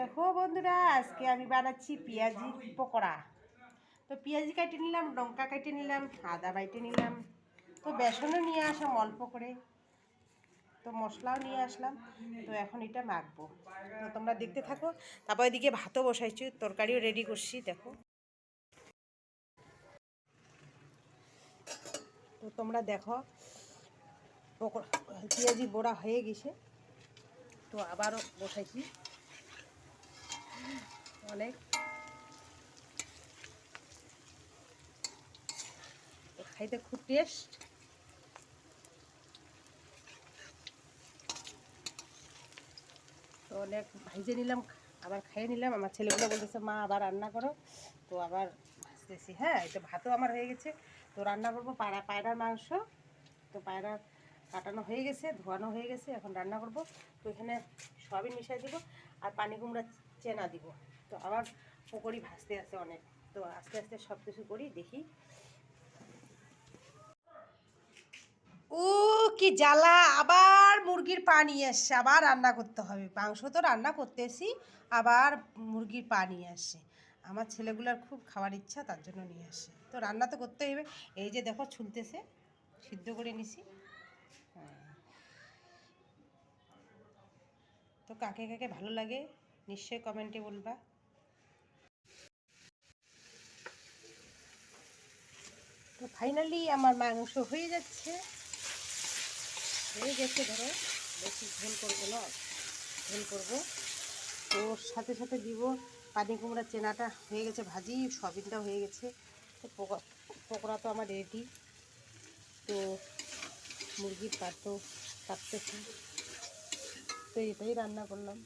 দেখো বন্ধুরা, আজকে আমি বানাচ্ছি পেঁয়াজি পকোড়া। তো পেঁয়াজি কেটে নিলাম, লঙ্কা কেটে নিলাম, আদা বাইটে নিলাম। তো বেসনও নিয়ে আসলাম অল্প করে। তো মশলাও নিয়ে আসলাম। তো এখন এটা মাখবো। তো তোমরা দেখতে থাকো। তারপর এদিকে ভাতও বসাইছি, তরকারিও রেডি করছি, দেখো। তো তোমরা দেখো, পকোড়া, পেঁয়াজি বড়া হয়ে গেছে। তো আবারও বসাইছি। অনেক। খাইতে খুব টেস্ট তো অনেক ভাইজে নিলাম, আবার খাইয়ে নিলাম। আমার ছেলেগুলো বলতেছে, মা, আবার রান্না করো। তো আবার ভাজতেছি। হ্যাঁ তো ভাতও আমার হয়ে গেছে। তো রান্না করব পায়রা, পায়রার মাংস। তো পায়রা কাটানো হয়ে গেছে, ধোয়ানো হয়ে গেছে, এখন রান্না করব। তো এখানে সয়াবিন মিশাই দিব আর পানি কুমড়া চেনা দিব। তো আবার পকোড়ি ভাজতে আছে অনেক। তো আস্তে আস্তে সব কিছু করি, দেখি। ও, কি জ্বালা! আবার মুরগির পা নিয়ে আসছে, আবার রান্না করতে হবে। মাংস তো রান্না করতেছি, আবার মুরগির পা নিয়ে আসছে। আমার ছেলেগুলোর খুব খাওয়ার ইচ্ছা, তার জন্য নিয়ে আসে তো রান্না তো করতে হবে। এই যে দেখো, ছুলতেছে, সিদ্ধ করে নিছি। হ্যাঁ। তো কাকে কাকে ভালো লাগে? নিশ্চয়ই কমেন্টে বলবা। তো ফাইনালি আমার মাংস হয়ে যাচ্ছে। হয়ে গেছে ধরো। বেশি ঝোল করব না। ঝোল করব। তো ওর সাথে সাথে দিব পানি কুমড়া চেনাটা। হয়ে গেছে ভাজি সয়াবিনটা হয়ে গেছে। তো পকো- পকোড়া তো আমার রেডি তো মুরগির পাতো কাটতেছি। তো এটাই রান্না করলাম।